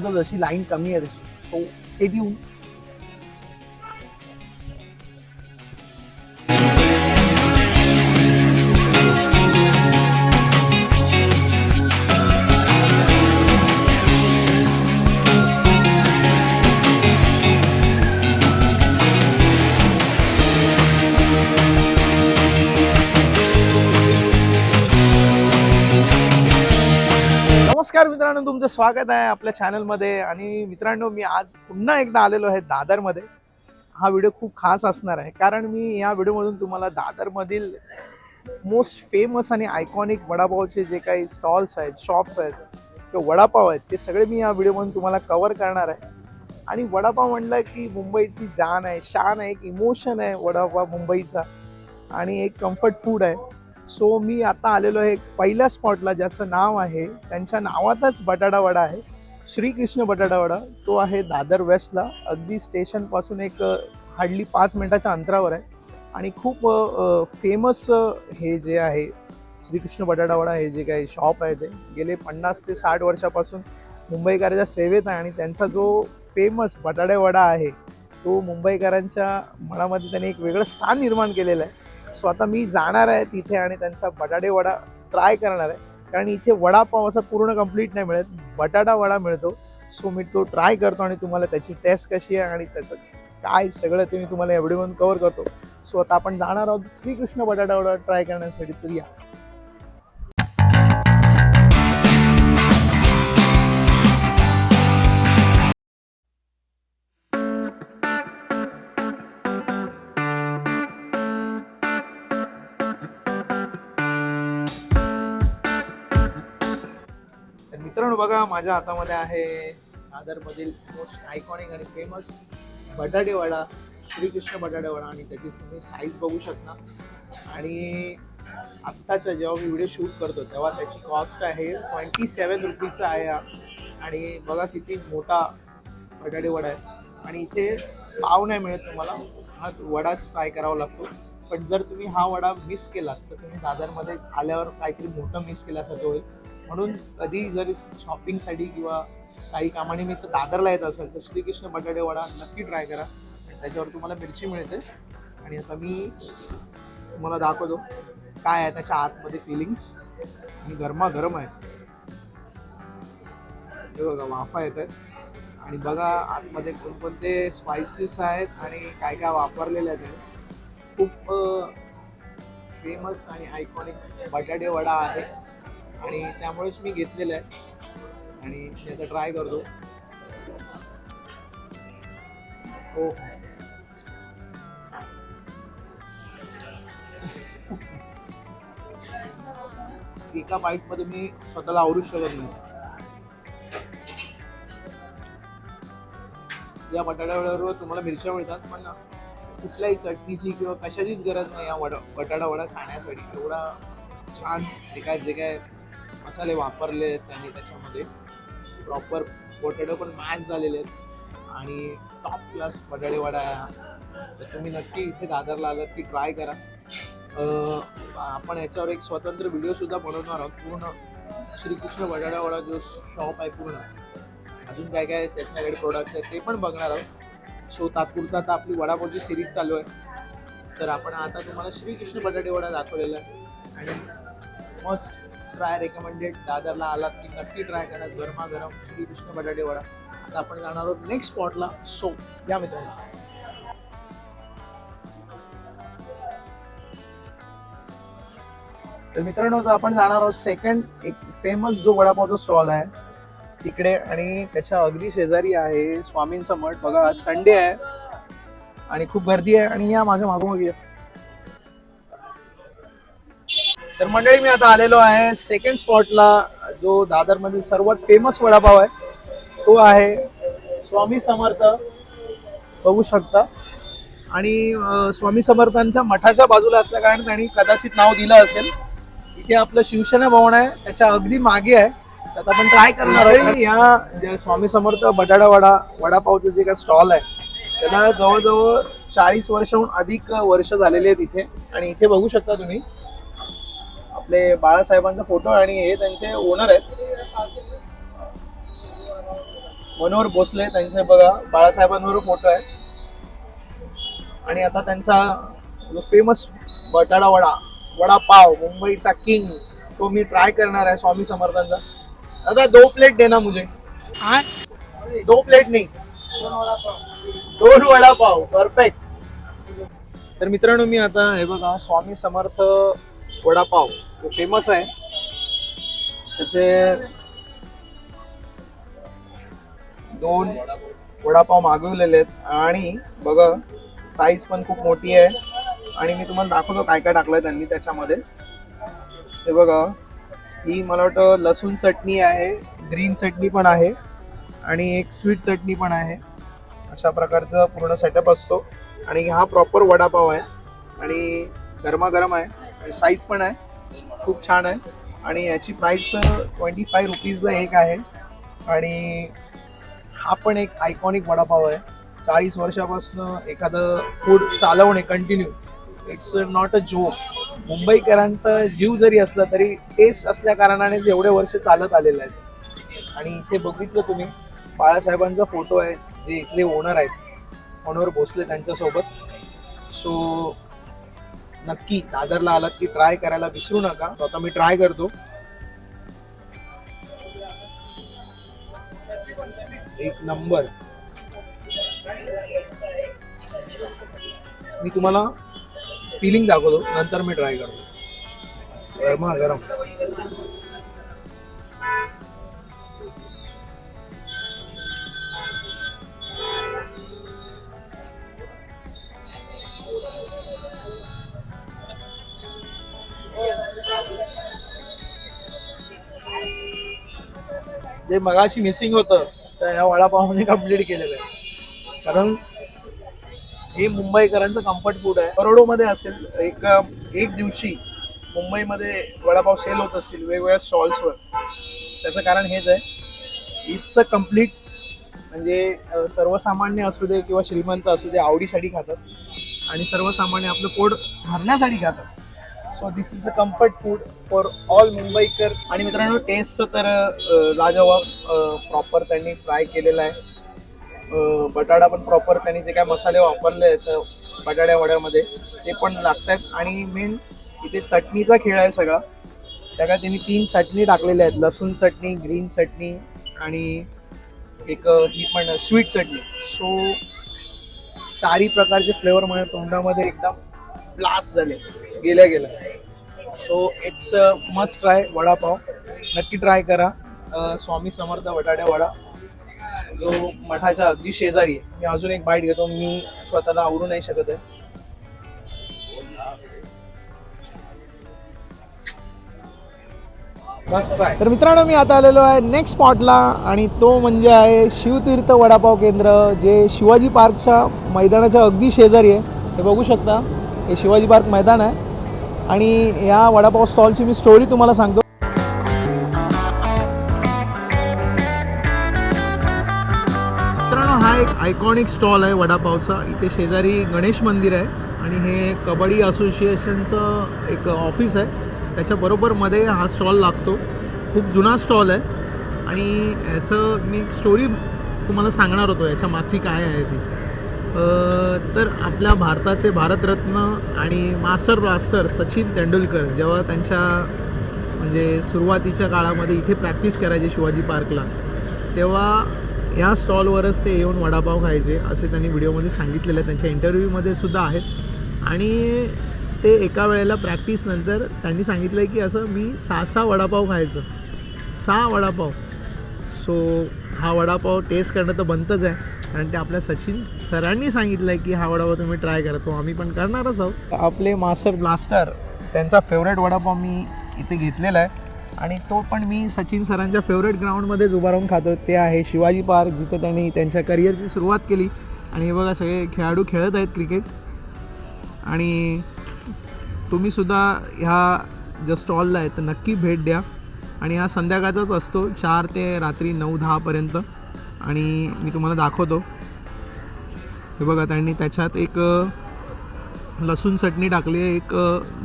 धावत जशी लाईन कमी आहे तशी सो स्टेट येऊन नमस्कार मित्रांनो तुमचं स्वागत आहे आपल्या चॅनलमध्ये आणि मित्रांनो मी आज पुन्हा एकदा आलेलो आहे दादरमध्ये. हा व्हिडिओ खूप खास असणार आहे. कारण मी या व्हिडिओमधून तुम्हाला दादरमधील मोस्ट फेमस आणि आयकॉनिक वडापावचे जे काही स्टॉल्स आहेत शॉप्स आहेत किंवा वडापाव आहेत ते सगळे मी या व्हिडिओमधून तुम्हाला कवर करणार आहे. आणि वडापाव म्हणलं की मुंबईची जान आहे शान आहे एक इमोशन आहे वडापाव मुंबईचा. आणि एक कम्फर्ट फूड आहे. सो मी आता आलेलो आहे पहिल्या स्पॉटला ज्याचं नाव आहे त्यांच्या नावातच बटाटा वडा आहे. श्रीकृष्ण बटाटा वडा. तो आहे दादर वेस्टला. अगदी स्टेशनपासून एक हार्डली पाच मिनिटाच्या अंतरावर आहे. आणि खूप फेमस हे जे आहे श्रीकृष्ण बटाटा वडा हे जे काही शॉप आहे ते. गेले पन्नास ते साठ वर्षापासून मुंबईकरांच्या सेवेत आहे आणि त्यांचा जो फेमस बटाटे वडा आहे तो मुंबईकरांच्या मनामध्ये त्यांनी एक वेगळं स्थान निर्माण केलेलं आहे. सो आता मी जाणार आहे तिथे आणि त्यांचा बटाटे वडा ट्राय करणार आहे. कारण इथे वडापाव असा पूर्ण कंप्लीट नाही मिळत. बटाटा वडा मिळतो. सो मी तो ट्राय करतो आणि तुम्हाला त्याची टेस्ट कशी आहे आणि त्याचं काय सगळं ते मी तुम्हाला एवढे म्हणून कवर करतो. सो आता आपण जाणार आहोत. श्रीकृष्ण बटाटा वडा ट्राय करण्यासाठी तर या. मित्रांनो बघा माझ्या हातामध्ये आहे दादरमधील मोस्ट आयकॉनिक आणि फेमस बटाटेवाडा श्रीकृष्ण बटाटेवाडा आणि त्याची तुम्ही साईज बघू शकता. आणि आत्ताचा जेव्हा मी व्हिडिओ शूट करतो तेव्हा त्याची कॉस्ट आहे ट्वेंटी सेवन रुपीजचा आहे हा. आणि बघा किती मोठा बटाटेवडा आहे. आणि इथे पाव नाही मिळत तुम्हाला हाच वडाच ट्राय करावा लागतो. पण जर तुम्ही हा वडा मिस केलात तर तुम्ही दादरमध्ये आल्यावर काहीतरी मोठं मिस केल्यासारखं होईल. म्हणून कधी जर शॉपिंगसाठी किंवा काही कामानिमित्त दादरला येत असेल तर श्रीकृष्ण बटाटे वडा नक्की ट्राय करा. आणि त्याच्यावर तुम्हाला मिरची मिळते. आणि आता मी तुम्हाला दाखवतो काय आहे त्याच्या आतमध्ये फिलिंग्स आणि गरमा गरम आहे. हे बघा वाफा येत आहेत आणि बघा आतमध्ये कोणकोणते स्पायसेस आहेत आणि काय काय वापरलेले आहेत. खूप फेमस आणि आयकॉनिक बटाटे वडा आहे. आणि त्यामुळेच मी घेतलेलं आहे. आणि मी आता ट्राय करतो. हो. एका बाईटमध्ये मी स्वतःला आवरूच शकत नाही. या बटाट्याबरोबर तुम्हाला मिरच्या मिळतात पण कुठल्याही चटणीची किंवा कशाचीच गरज नाही या वडा बटाटा वडा खाण्यासाठी. एवढा छान जे काय जे काय मसाले वापरले आहेत त्यांनी त्याच्यामध्ये प्रॉपर पोटॅटो पण मॅच झालेले आहेत. आणि टॉप क्लास बटाटे वडा. तर तुम्ही नक्की इथे दादरला आलात की ट्राय करा. आपण याच्यावर एक स्वतंत्र व्हिडिओसुद्धा बनवणार आहोत. पूर्ण श्रीकृष्ण बटाटा वडा जो शॉप आहे पूर्ण. अजून काय काय त्याच्याकडे प्रोडक्ट्स आहेत ते पण बघणार आहोत. सो तात्पुरता आता आपली वडापावची सिरीज चालू आहे. तर आपण आता तुम्हाला श्रीकृष्ण बटाटे वडा दाखवलेला आहे. आणि मस्ट ट्राय रेकमेंडेड दादरला आलात की नक्की ट्राय करा. गरमागरम श्रीकृष्ण बटाटे वडा. आता आपण जाणार आहोत नेक्स्ट स्पॉटला सो या मित्रांनो. तर मित्रांनो आपण जाणार आहोत सेकंड एक फेमस जो वडापावचा स्टॉल आहे तिकडे आणि त्याच्या अगदी शेजारी आहे स्वामींचा मठ. बघा आज संडे आहे आणि खूप गर्दी आहे आणि या माझ्या मागोमाग या तर मंडळी मी आता आलेलो आहे सेकंड स्पॉटला जो दादर मधील सर्वात फेमस वडापाव आहे तो आहे स्वामी समर्थ. बघू शकता. आणि स्वामी समर्थांच्या मठाच्या बाजूला असल्या कारण त्यांनी कदाचित नाव दिलं असेल. इथे आपलं शिवसेना भवन आहे त्याच्या अगदी मागे आहे. त्यात आता आपण ट्राय करणार आहे या जे स्वामी समर्थ बटाटा वडा वडापावचं जे काय स्टॉल आहे त्याला जवळजवळ चाळीस वर्षाहून अधिक वर्ष झालेले आहेत इथे. आणि इथे बघू शकता तुम्ही आपले बाळासाहेबांचा फोटो आणि हे त्यांचे ओनर आहेत. मनोहर भोसले त्यांचे बघा बाळासाहेबांवर फोटो आहे आणि आता त्यांचा फेमस बटाडा वडा वडापाव मुंबईचा किंग तो मी ट्राय करणार आहे स्वामी समर्थांचा. दादा दो प्लेट देना मुझे. दो प्लेट नाही. दोन वडापाव. परफेक्ट तर मित्रांनो मी आता हे बघा स्वामी समर्थ वडापाव. तो फेमस आहे. त्याचे दोन वडापाव मागवलेले आहेत. आणि बघा साईज पण खूप मोठी आहे. आणि मी तुम्हाला दाखवतो काय काय टाकलंय त्यांनी त्याच्यामध्ये. हे बघा ही मला वाटतं लसूण चटणी आहे ग्रीन चटणी पण आहे आणि एक स्वीट चटणी पण आहे. अशा प्रकारचा पूर्ण सेटअप असतो. आणि हा प्रॉपर वडापाव आहे. आणि गरमागरम आहे. साईज पण आहे. खूप छान आहे. आणि याची प्राईस ट्वेंटी फाय रुपीजला एक आहे. आणि हा पण एक आयकॉनिक वडापाव आहे. चाळीस वर्षापासून एखादं फूड चालवणे continue it's not a joke मुंबईकरांचा जीव जरी असला तरी टेस्ट असल्या कारणाने एवढे वर्ष चालत आलेले आहेत. आणि इथे बघितलं तुम्ही बाळासाहेबांचा फोटो आहे जे इथले ओनर आहेत मनोहर भोसले त्यांच्यासोबत. सो नक्की दादरला आलात की ट्राय करायला विसरू नका. स्वतः मी ट्राय करतो. एक नंबर मी तुम्हाला फिलिंग दाखवतो. नंतर मी ट्राय करतो. गरमा गरम. जे मगाशी मिसिंग होतं त्या या वडापावने कंप्लीट केलेलं आहे. कारण हे मुंबईकरांचं कम्फर्ट फूड आहे. करोडोमध्ये असेल एक एक दिवशी मुंबईमध्ये वडापाव सेल होत असतील वेगवेगळ्या स्टॉल्सवर त्याचं कारण हेच आहे. इथचं कंप्लीट म्हणजे सर्वसामान्य असू दे किंवा श्रीमंत असू दे आवडीसाठी खातात. आणि सर्वसामान्य आपलं पोट भरण्यासाठी खातात. So this is a comfort food for all Mumbaikar आणि मित्रांनो टेस्टचं तर अं, लाजवाब प्रॉपर त्यांनी फ्राय केलेलं आहे. बटाटा पण प्रॉपर त्यांनी जे काय मसाले वापरले आहेत बटाट्या वड्यामध्ये ते पण लागतात आणि मेन इथे चटणीचा खेळ आहे सगळा. त्या काय त्यांनी तीन चटणी टाकलेल्या आहेत. लसूण चटणी ग्रीन चटणी आणि एक ही पण स्वीट चटणी. सो चारी प्रकारचे फ्लेवर माझ्या तोंडामध्ये एकदम ब्लास्ट झाले. गेल्या गेल्या. So it's must try vada pav नक्की ट्राय करा. स्वामी समर्थ बटाट्या वडा. जो मठाच्या अगदी शेजारी आहे. मी अजून एक बाईट घेतो. मी स्वतःला आवरू नाही शकत आहे. तर मित्रांनो मी आता आलेलो आहे नेक्स्ट स्पॉटला आणि तो म्हणजे आहे शिवतीर्थ वडापाव केंद्र जे शिवाजी पार्कच्या मैदानाच्या अगदी शेजारी आहे. हे बघू शकता. हे शिवाजी पार्क मैदान आहे. आणि या वडापाव स्टॉलची मी स्टोरी तुम्हाला सांगतो. मित्रांनो हा एक आयकॉनिक स्टॉल आहे वडापावचा. इथे शेजारी गणेश मंदिर आहे आणि हे कबड्डी असोसिएशनचं एक ऑफिस आहे. त्याच्याबरोबरमध्ये हा स्टॉल लागतो. खूप जुना स्टॉल आहे. आणि याचं मी स्टोरी तुम्हाला सांगणार होतो याच्या मागची काय आहे ती. तर आपल्या भारताचे भारतरत्न आणि मास्टर ब्लास्टर सचिन तेंडुलकर जेव्हा त्यांच्या म्हणजे सुरुवातीच्या काळामध्ये इथे प्रॅक्टिस करायचे शिवाजी पार्कला तेव्हा या स्टॉलवरच ते येऊन वडापाव खायचे असे त्यांनी व्हिडिओमध्ये सांगितलेलं आहे त्यांच्या इंटरव्ह्यूमध्ये सुद्धा आहेत. आणि ते एका वेळेला प्रॅक्टिसनंतर त्यांनी सांगितलं आहे की असं मी सहा सहा वडापाव खायचं. सहा वडापाव. सो हा वडापाव टेस्ट करणं तर बनतंच आहे. कारण ते आपल्या सचिन सरांनी सांगितलं आहे की हा वडापाव तुम्ही ट्राय करतो आम्ही पण करणारच आहोत. आपले मास्टर ब्लास्टर त्यांचा फेवरेट वडापाव मी इथे घेतलेला आहे. आणि तो पण मी सचिन सरांच्या फेवरेट ग्राउंडमध्येच उभा राहून खातो. ते आहे शिवाजी पार्क जिथे त्यांनी त्यांच्या करिअरची सुरुवात केली. आणि हे बघा सगळे खेळाडू खेळत आहेत क्रिकेट आणि तुम्हीसुद्धा ह्या ज्या स्टॉलला आहे तर नक्की भेट द्या. आणि हा संध्याकाळचाच असतो चार ते रात्री नऊ दहापर्यंत आणि मी तुम्हाला दाखवतो. हे बघा त्यांनी त्याच्यात एक लसूण चटणी टाकली आहे एक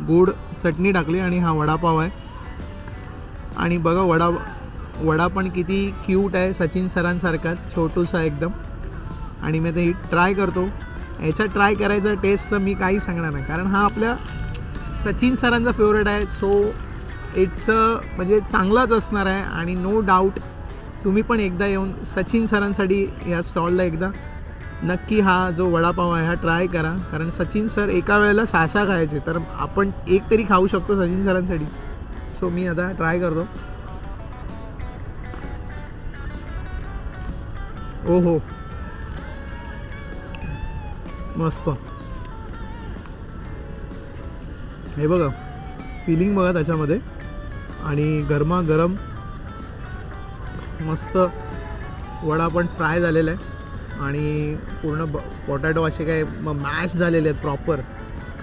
गोड चटणी टाकली आणि हा वडापाव आहे. आणि बघा वडा वडा पण किती क्यूट आहे सचिन सरांसारखाच छोटूसा एकदम. आणि मी ते ट्राय करतो. याचा ट्राय करायचं टेस्टचं मी काही सांगणार नाही. कारण हा आपल्या सचिन सरांचा फेवरेट आहे. सो इट्स म्हणजे चांगलाच असणार आहे. आणि नो डाऊट तुम्ही पण एकदा येऊन सचिन सरांसाठी या स्टॉलला एकदा नक्की हा जो वडापाव आहे हा ट्राय करा. कारण सचिन सर एका वेळेला सहा खायचे. तर आपण एक तरी खाऊ शकतो सचिन सरांसाठी. सो मी आता ट्राय करतो. ओ हो मस्त. हे बघा. फिलिंग बघा त्याच्यामध्ये. आणि गरमागरम मस्त वडा पण फ्राय झालेला आहे. आणि पूर्ण ब पोटॅटो असे काय मॅश झालेले आहेत प्रॉपर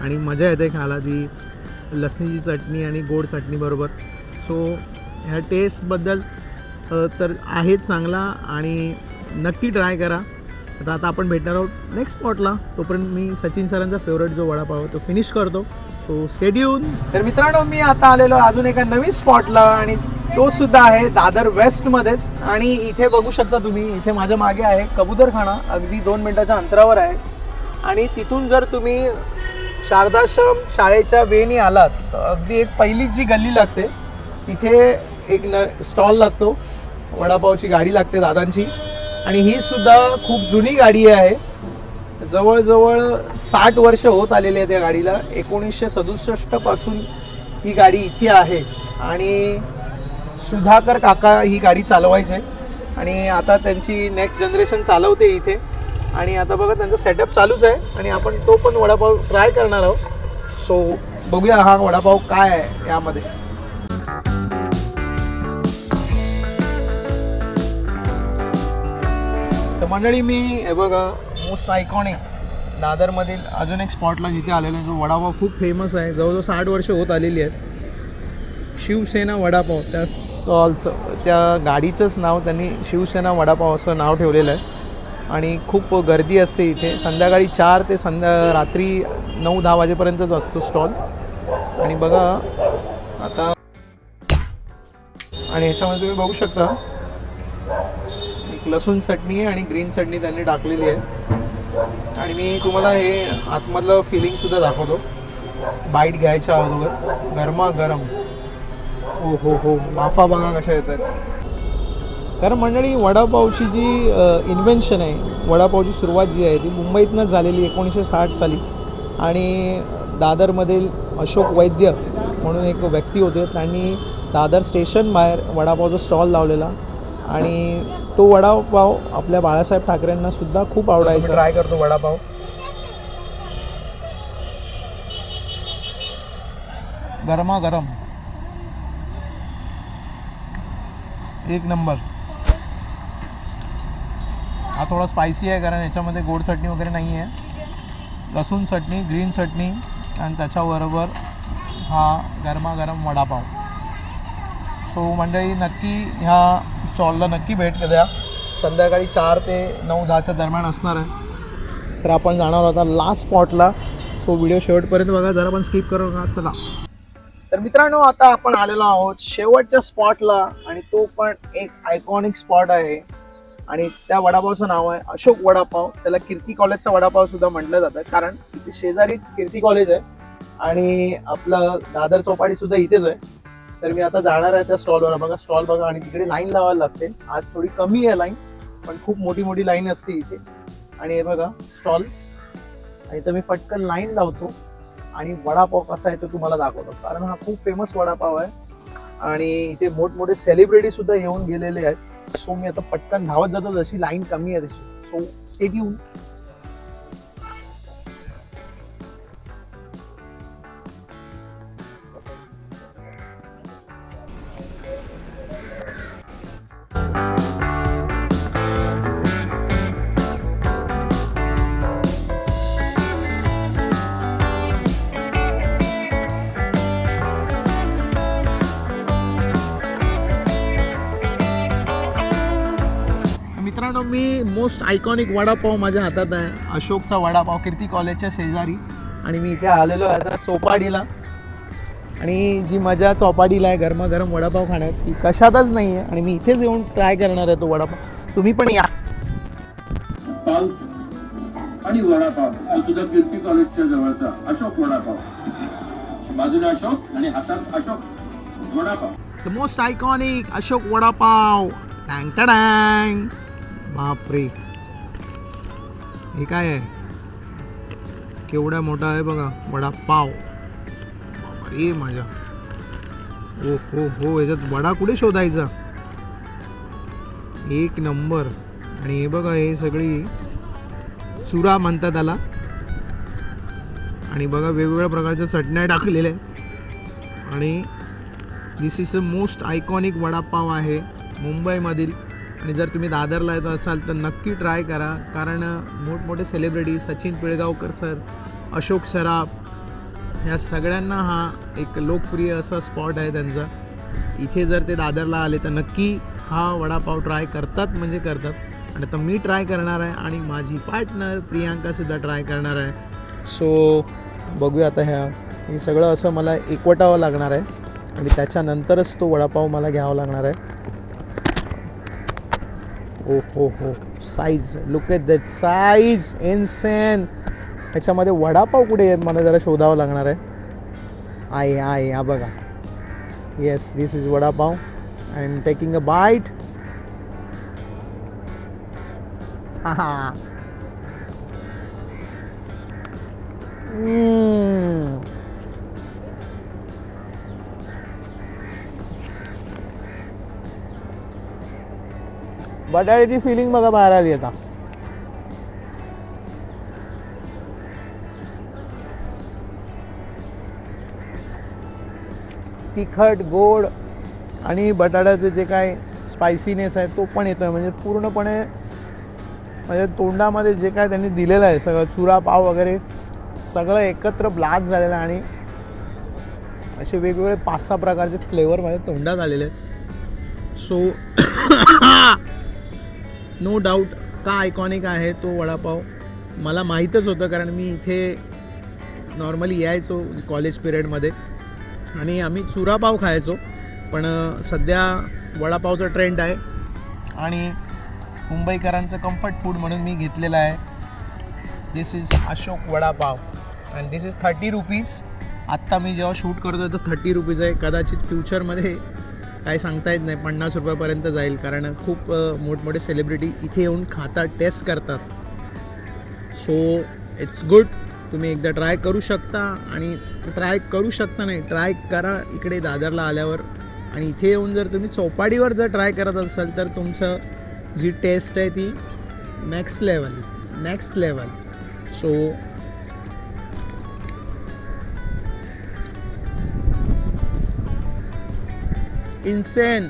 आणि मजा येते खायला ती लसणीची चटणी आणि गोड चटणीबरोबर सो ह्या टेस्टबद्दल तर आहेच चांगला आणि नक्की ट्राय करा. आता आता आपण भेटणार आहोत नेक्स्ट स्पॉटला तोपर्यंत मी सचिन सरांचा फेवरेट जो वडापाव आहे तो फिनिश करतो. सो स्टेडियम तर मित्रांनो मी आता आलेलो अजून एका नवीन स्पॉटला आणि तो सुद्धा आहे दादर वेस्टमध्येच. आणि इथे बघू शकता तुम्ही इथे माझ्या मागे आहे कबूतरखाना अगदी दोन मिनिटाच्या अंतरावर आहे. आणि तिथून जर तुम्ही शारदाश्रम शाळेच्या वेनी आलात तर अगदी एक पहिली जी गल्ली लागते तिथे एक न स्टॉल लागतो. वडापावची गाडी लागते दादांची. आणि ही सुद्धा खूप जुनी गाडी आहे. जवळजवळ साठ वर्ष होत आलेली आहे त्या गाडीला. एकोणीसशे सदुसष्टपासून ही गाडी इथे आहे. आणि सुधाकर काका ही गाडी चालवायचे. आणि आता त्यांची नेक्स्ट जनरेशन चालवते इथे. आणि आता बघा त्यांचा सेटअप चालूच आहे. आणि आपण तो पण वडापाव ट्राय करणार आहोत. सो बघूया हा वडापाव काय आहे यामध्ये. तर मंडळी मी हे बघा मोस्ट आयकॉनिक दादरमधील अजून एक स्पॉटला जिथे आलेलं आहे. जो वडापाव खूप फेमस आहे. जवळजवळ साठ वर्ष होत आलेली आहेत. शिवसेना वडापाव त्या स्टॉलचं त्या गाडीचंच नाव त्यांनी शिवसेना वडापाव असं नाव ठेवलेलं आहे. आणि खूप गर्दी असते इथे. संध्याकाळी चार ते संध्या रात्री नऊ दहा वाजेपर्यंतच असतो स्टॉल. आणि बघा आता आणि ह्याच्यामध्ये तुम्ही बघू शकता एक लसूण चटणी आहे आणि ग्रीन चटणी त्यांनी टाकलेली आहे. आणि मी तुम्हाला हे आतमधलं फिलिंग सुद्धा दाखवतो. बाईट घ्यायच्या अगोदर. गरमा गरम हो हो हो. माफा बघा कशा येतात? कारण मंडळी वडापावची जी इन्व्हेन्शन आहे वडापावची सुरुवात जी आहे ती मुंबईतनंच झालेली एकोणीसशे साठ साली. आणि दादरमधील अशोक वैद्य म्हणून एक व्यक्ती होते त्यांनी दादर स्टेशन बाहेर वडापावचा स्टॉल लावलेला. आणि तो वडापाव आपल्या बाळासाहेब ठाकरेंना सुद्धा खूप आवडायचा. ट्राय करतो वडापाव. गरमा गरम. एक नंबर. हा थोडा स्पायसी आहे कारण याच्यामध्ये गोड चटणी वगैरे नाही आहे लसूण चटणी ग्रीन चटणी आणि त्याच्याबरोबर हा गरमागरम वडापाव. सो मंडळी नक्की ह्या स्टॉलला नक्की भेट द्या. संध्याकाळी चार ते नऊ दहाच्या दरम्यान असणार आहे. तर आपण जाणार होता लास्ट स्पॉटला सो व्हिडिओ शेवटपर्यंत बघा. जरा पण स्किप करू नका. चला. तर मित्रांनो आता आपण आलेलो आहोत शेवटच्या स्पॉटला आणि तो पण एक आयकॉनिक स्पॉट आहे. आणि त्या वडापावचं नाव आहे अशोक वडापाव. त्याला कीर्ती कॉलेजचा वडापाव सुद्धा म्हटलं जातं कारण इथे शेजारीच कीर्ती कॉलेज आहे. आणि आपलं दादर चौपाटी सुद्धा इथेच आहे. तर मी आता जाणार आहे त्या स्टॉलवर बघा स्टॉल बघा आणि तिकडे लाईन लावायला लागते. आज थोडी कमी आहे लाईन पण खूप मोठी मोठी लाईन असते इथे. आणि हे बघा स्टॉल आणि तर मी पटकन लाईन लावतो. आणि वडापाव कसा आहे तो तुम्हाला दाखवतो. कारण हा खूप फेमस वडापाव आहे. आणि इथे मोठमोठे सेलिब्रिटी सुद्धा येऊन गेलेले आहेत. सो मी आता पटकन धावत जातो. जशी लाईन कमी आहे तशी. सो स्टेट येऊन आयकॉनिक वडापाव माझ्या हातात आहे. अशोकचा वडापाव कीर्ती कॉलेजच्या शेजारी. आणि मी इथे आलेलो आहे आता चोपाडीला. आणि जी मजा चौपाटीला आहे गरमागरम वडापाव खाण्यात ती कशातच नाही आहे आणि मी इथेच येऊन ट्राय करणार आहे तो वडापाव. तुम्ही पण या. पाऊस आणि वडापाव. सुद्धा कीर्ती कॉलेजच्या जवळचा अशोक वडापाव. बाजूला अशोक आणि हातात Ashok vada pav. The most iconic Ashok vada pav. टँग टँग बापरे. हे काय आहे? केवढा मोठा आहे बघा वडापाव. ए माझ्या. ओ हो हो याच्यात वडा कुठे शोधायचा? एक नंबर. आणि हे बघा हे सगळी चुरा म्हणतात त्याला. आणि बघा वेगवेगळ्या प्रकारच्या चटण्या टाकलेल्या आहेत. आणि this is a most iconic vada pav आहे मुंबईमधील. आणि जर तुम्ही दादरला येत असाल तर नक्की ट्राय करा. कारण मोठमोठे सेलिब्रिटी सचिन पिळगावकर सर अशोक सराफ या सगळ्यांना हा एक लोकप्रिय असा स्पॉट आहे त्यांचा. इथे जर ते दादरला आले तर नक्की हा वडापाव ट्राय करतात म्हणजे करतात. आणि आता मी ट्राय करणार आहे आणि माझी पार्टनर प्रियांकासुद्धा ट्राय करणार आहे. सो बघूया आता ह्या. हे सगळं असं मला एकवटावं लागणार आहे. आणि त्याच्यानंतरच तो वडापाव मला घ्यावा लागणार आहे. ओ हो हो. Size look at that size insane ह्याच्यामध्ये वडापाव कुठे आहेत? मला जरा शोधावं लागणार आहे. आहे आहे हा बघा. Yes this is vada pav. I am taking a bite हा बटाट्याची फिलिंग बघा बाहेर आली आता. तिखट गोड आणि बटाट्याचे जे काय स्पायसीनेस आहे तो पण येतो म्हणजे पूर्णपणे म्हणजे तोंडामध्ये जे काय त्यांनी दिलेलं आहे सगळं चुरा पाव वगैरे सगळं एकत्र ब्लास्ट झालेलं आहे आणि असे वेगवेगळे पाच सहा प्रकारचे फ्लेवर माझ्या तोंडात आलेले आहेत. सो नो डाऊट का आयकॉनिक आहे तो वडापाव. मला माहीतच होतं कारण मी इथे नॉर्मली यायचो कॉलेज पिरियडमध्ये आणि आम्ही चुरापाव खायचो. पण सध्या वडापावचा ट्रेंड आहे. आणि मुंबईकरांचं कम्फर्ट फूड म्हणून मी घेतलेलं आहे. This is Ashok vada pav. And this is thirty rupees आत्ता मी जेव्हा शूट करतो तर थर्टी रुपीज आहे. कदाचित फ्युचरमध्ये काय सांगता येत नाही पन्नास रुपयापर्यंत जाईल. कारण खूप मोठमोठे सेलिब्रिटी इथे येऊन खातात टेस्ट करतात. सो इट्स गुड तुम्ही एकदा ट्राय करू शकता आणि ट्राय करू शकता नाही ट्राय करा इकडे दादरला आल्यावर. आणि इथे येऊन जर तुम्ही चौपाटीवर जर ट्राय करत असाल तर तुमचं जी टेस्ट आहे ती next level next level so insane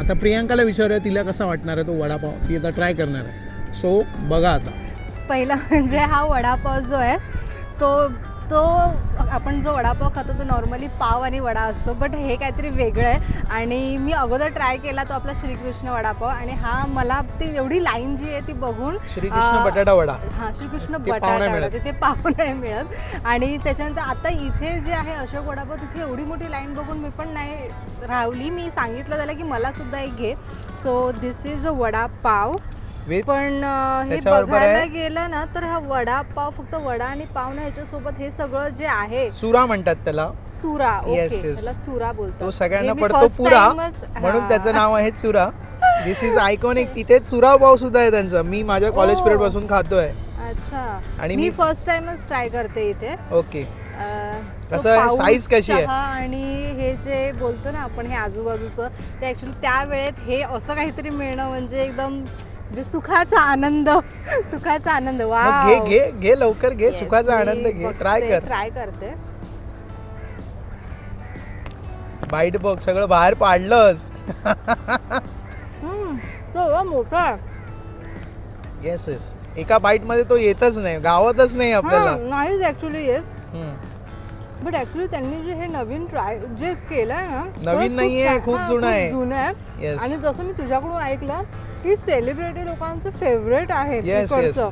आता प्रियांकाला विचारूया तिला कसा वाटणार आहे तो वडापाव? ती आता ट्राय करणार आहे. सो बघा आता. पहिला म्हणजे हा वडापाव जो आहे तो तो आपण जो वडापाव खातो तो नॉर्मली पाव आणि वडा असतो. बट हे काहीतरी वेगळं आहे. आणि मी अगोदर ट्राय केला तो आपला श्रीकृष्ण वडापाव. आणि हा मला ती एवढी लाईन जी आहे ती बघून श्रीकृष्ण बटाटा वडा. हा श्रीकृष्ण बटाटा. वडा, ते पाव नाही मिळत. आणि त्याच्यानंतर आता इथे जे आहे अशोक वडापाव तिथे एवढी मोठी लाईन बघून मी पण नाही राहली. मी सांगितलं त्याला की मला सुद्धा एक घे. So this is a vada pav. पण अं, हे बघायला आहे- गेलं ना तर हा वडापाव फक्त वडा आणि पाव ना ह्याच्यासोबत हे सगळं जे आहे. चुरा म्हणतात त्याला. चुरा Yes, ओके. yes. त्याला चुरा बोलतो तो सगळ्यांना पडतो पुरा म्हणून त्याचं नाव आहे चुरा दिस इज आयकॉनिक तिथे चुरा पाव सुद्धा आहे त्यांचं. मी माझ्या कॉलेज Oh. पिरियडपासून खातोय. अच्छा. आणि मी मी- फर्स्ट टाइमच ट्राय करते इथे. ओके. कसं आहे? Size कशी आहे? आणि हे जे बोलतो ना आपण हे आजूबाजूचं ते ऍक्च्युली त्या वेळेत हे असं काहीतरी मिळणं म्हणजे एकदम म्हणजे सुखाचा आनंद सुखाचा आनंद वा मग घे घे घे लवकर घे सुखाचा आनंद घे. ट्राय कर. ट्राय करते. बाईट बघ सगळं बाहेर पाडलंस. हम्म, तो एवढा मोठा. आहे. येस येस एका बाईटमध्ये तो येतच नाही गावातच नाही आपल्याला. नाहीच ऍक्च्युली येत. हम्म. बट ऍक्च्युली त्यांनी जे हे नवीन ट्राय जे केलंय ना नवीन नाहीये, छान- खूप हा, जुनं आहे. जुनं आहे. Yes. आणि जसं मी तुझ्याकडून ऐकलं की सेलिब्रिटी लोकांचं फेवरेट आहे Yes, तिकडचं.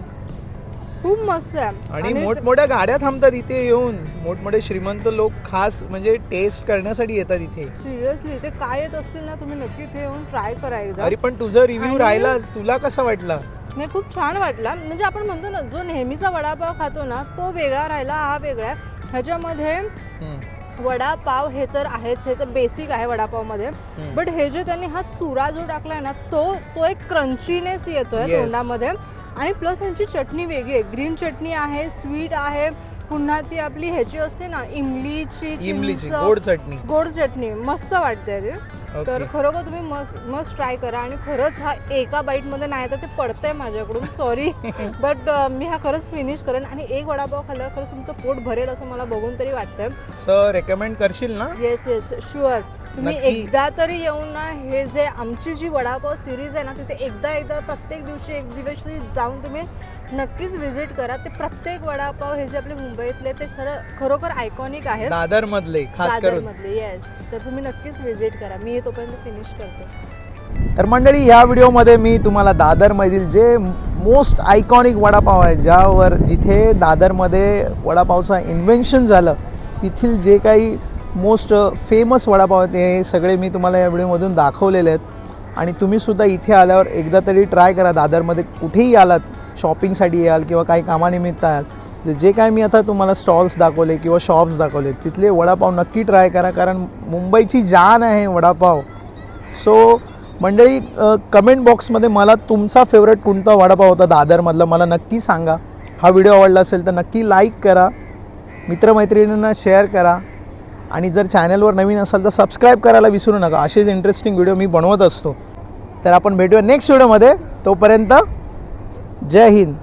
खूप मस्त आहे. आणि मोठमोठ्या गाड्या थांबतात इथे येऊन. मोठमोठे श्रीमंत लोक खास म्हणजे टेस्ट करण्यासाठी येतात इथे. सिरियसली ते काय येत असतील ना तुम्ही नक्की इथे येऊन ट्राय करा एकदा. अरे पण तुझं रिव्ह्यू आणि- राहिलाच. तुला कसा वाटला? नाही खूप छान वाटला. म्हणजे आपण म्हणतो ना जो नेहमीचा वडापाव खातो ना तो वेगळा राहिला हा वेगळा आहे. ह्याच्यामध्ये हम्म. वडापाव हे तर आहेच हे तर बेसिक आहे वडापावमध्ये. बट हे जे त्यांनी हा चुरा जो टाकलाय ना तो तो एक क्रंचीनेस येतोय Yes. तोंडामध्ये आणि प्लस त्यांची चटणी वेगळी आहे ग्रीन चटणी आहे स्वीट आहे पुन्हा ती आपली ह्याची असते ना इमलीची इमलीची चिंच, गोड चटणी. गोड चटणी मस्त वाटते ती. तर खरोखर तुम्ही मस्त मस्त ट्राय करा आणि खरंच हा एका बाईटमध्ये नाही तर ते पडतंय माझ्याकडून सॉरी बट मी हा खरंच फिनिश करेन आणि एक वडापाव खाल्ल्यावर खरंच तुमचं पोट भरेल असं मला बघून तरी वाटतंय. सर रेकमेंड करशील ना? येस येस शुअर तुम्ही नक्की. एकदा तरी येऊन ना हे जे आमची जी वडापाव सिरीज आहे ना तिथे एकदा एकदा प्रत्येक दिवशी एक दिवस जाऊन तुम्ही नक्कीच व्हिजिट करा. ते प्रत्येक वडापाव हे जे आपले मुंबईतले ते सर खरोखर आयकॉनिक आहेत. दादर मधले खास करून दादरमधले येस तर तुम्ही नक्कीच व्हिजिट करा. मी हे तोपर्यंत फिनिश करते. तर मंडळी या व्हिडिओमध्ये मी तुम्हाला दादरमधील जे मोस्ट आयकॉनिक वडापाव आहे ज्यावर जिथे दादरमध्ये वडापावचं इन्व्हेन्शन झालं तिथील जे काही मोस्ट फेमस वडापाव आहेत हे सगळे मी तुम्हाला या व्हिडिओमधून दाखवलेले आहेत. आणि तुम्हीसुद्धा इथे आल्यावर एकदा तरी ट्राय करा. दादरमध्ये कुठेही आलात शॉपिंगसाठी याल किंवा काही कामानिमित्त याल तर जे काय मी आता तुम्हाला स्टॉल्स दाखवले किंवा शॉप्स दाखवले तिथले वडापाव नक्की ट्राय करा कारण मुंबईची जान आहे वडापाव. सो मंडळी कमेंट बॉक्समध्ये मला तुमचा फेवरेट कोणता वडापाव होता दादरमधला मला नक्की सांगा. हा व्हिडिओ आवडला असेल तर नक्की लाईक करा. मित्रमैत्रिणींना शेअर करा. आणि जर चॅनलवर नवीन असाल तर सबस्क्राईब करायला विसरू नका. असेच इंटरेस्टिंग व्हिडिओ मी बनवत असतो. तर आपण भेटूया नेक्स्ट व्हिडिओमध्ये तोपर्यंत जय हिंद